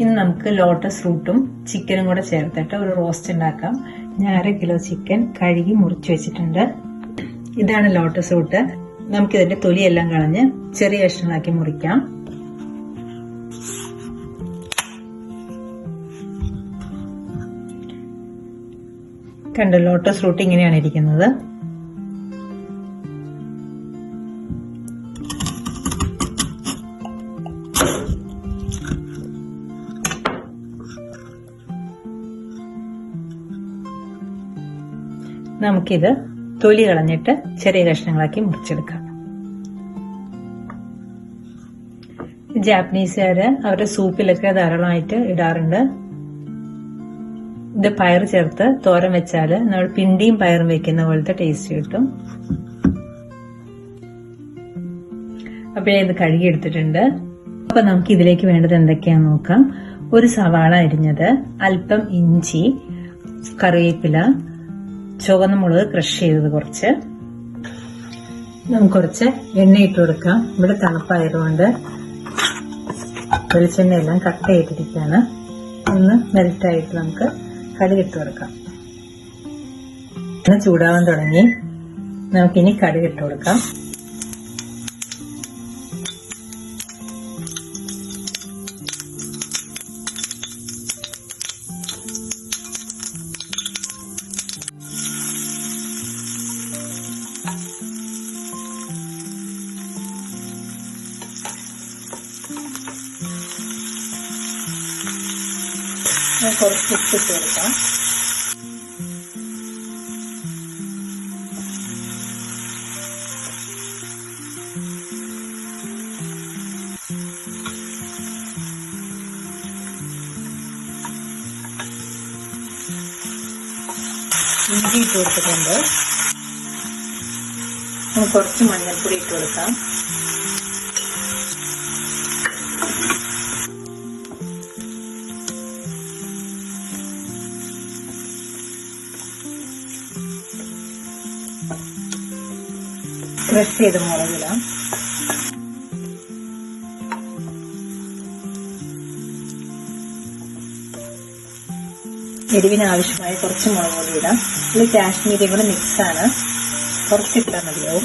ഇനി നമുക്ക് ലോട്ടസ് റൂട്ടും ചിക്കനും കൂടെ ചേർത്തിട്ട് ഒരു റോസ്റ്റ് ഉണ്ടാക്കാം. ഞാൻ അര കിലോ ചിക്കൻ കഴുകി മുറിച്ച് വെച്ചിട്ടുണ്ട്. ഇതാണ് ലോട്ടസ് റൂട്ട്. നമുക്ക് ഇതിന്റെ തൊലിയെല്ലാം കളഞ്ഞ് ചെറിയ കഷ്ണങ്ങളാക്കി മുറിക്കാം. കണ്ട ലോട്ടസ് റൂട്ട് ഇങ്ങനെയാണ് ഇരിക്കുന്നത്. നമുക്കിത് തൊലി കളഞ്ഞിട്ട് ചെറിയ കഷ്ണങ്ങളാക്കി മുറിച്ചെടുക്കാം. ജാപ്പനീസുകാര് അവരുടെ സൂപ്പിലൊക്കെ ധാരാളമായിട്ട് ഇടാറുണ്ട്. ഇത് പയർ ചേർത്ത് തോരൻ വെച്ചാൽ നമ്മൾ പിണ്ടിയും പയറും വെക്കുന്ന പോലത്തെ ടേസ്റ്റ് കിട്ടും. അപ്പൊ ഞാൻ ഇത് കഴുകിയെടുത്തിട്ടുണ്ട്. അപ്പൊ നമുക്ക് ഇതിലേക്ക് വേണ്ടത് എന്തൊക്കെയാന്ന് നോക്കാം. ഒരു സവാള അരിഞ്ഞത് അല്പം ഇഞ്ചി കറിവേപ്പില ചുവന്ന മുളക് ക്രഷ് ചെയ്തത് കുറച്ച്. നമുക്ക് കുറച്ച് എണ്ണ ഇട്ട് കൊടുക്കാം. ഇവിടെ തണുപ്പായതുകൊണ്ട് കട്ട് ചെയ്തിരിക്കുകയാണ്. ഒന്ന് മെൽറ്റായിട്ട് നമുക്ക് കടുക് ഇട്ട് കൊടുക്കാം ചൂടാവാൻ തുടങ്ങി. നമുക്കിനി കടുക് ഇട്ട് കൊടുക്കാം. കുറച്ച് ഉപ്പിട്ട് കൊടുക്കാം. ഇഞ്ചി ഇട്ട് കൊടുത്തിട്ടുണ്ട്. കുറച്ച് മഞ്ഞൾപ്പൊടി ഇട്ട് കൊടുക്കാം. ക്രഷ് ചെയ്ത് മുളകിടാം എരിവിന് ആവശ്യമായ കുറച്ച് മുളക് പൊടി ഇടാം. ഇത് കാശ്മീരി കൂടെ മിക്സാണ് കുറച്ചിട്ടാൽ മതിയാവും.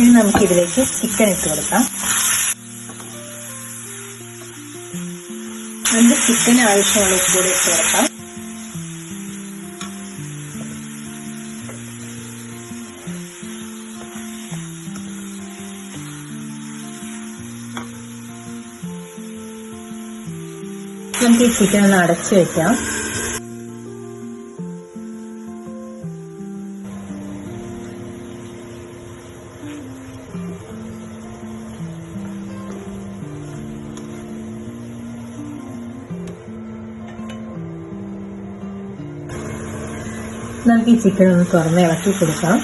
ഇനി നമുക്ക് ഇതിലേക്ക് ചിക്കൻ ഇട്ട് കൊടുക്കാം. ചിക്കന് ആവശ്യമുള്ള കൂടി കൊടുക്കാം. നമുക്ക് ഈ ചിക്കൻ ഒന്ന് അടച്ചു വെക്കാം. നമുക്ക് ഈ ചിക്കൻ ഒന്ന് തുറന്ന് ഇളക്കി കൊടുക്കാം.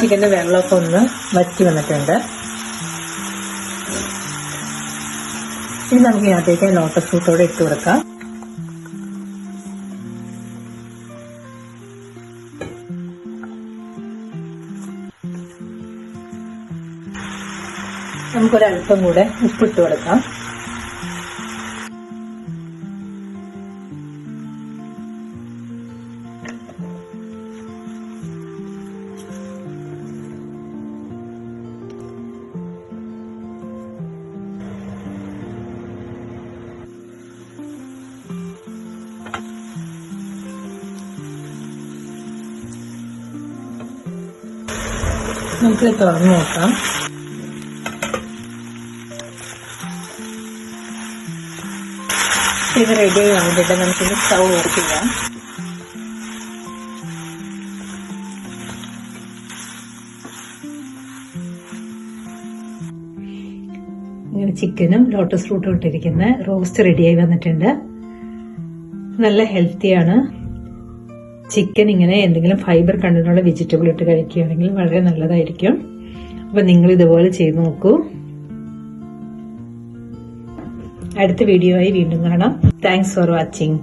ചിക്കന്റെ വെള്ളമൊക്കെ ഒന്ന് വറ്റി വന്നിട്ടുണ്ട്. ഇനി നമുക്ക് ഇതിനകത്തേക്ക് ലോട്ടസ് ഫ്രൂട്ടോടെ ഇട്ട് കൊടുക്കാം. നമുക്കൊരല്പം കൂടെ ഉപ്പിട്ട് കൊടുക്കാം. നമുക്ക് തുറന്നു നോക്കാം. ഇത് റെഡി ആയി വന്നിട്ട് നമുക്കിത് സ്റ്റൗ ഓഫ് ചെയ്യാം. ഇങ്ങനെ ചിക്കനും ലോട്ടസ് ഫ്രൂട്ടും ഇട്ടിരിക്കുന്ന റോസ്റ്റ് റെഡിയായി വന്നിട്ടുണ്ട്. നല്ല ഹെൽത്തിയാണ് ചിക്കൻ ഇങ്ങനെ എന്തെങ്കിലും ഫൈബർ കണ്ടിട്ടുള്ള വെജിറ്റബിൾ ഇട്ട് കഴിക്കുകയാണെങ്കിൽ വളരെ നല്ലതായിരിക്കും. അപ്പൊ നിങ്ങൾ ഇതുപോലെ ചെയ്ത് നോക്കൂ. അടുത്ത വീഡിയോ ആയി വീണ്ടും കാണാം. Thanks for watching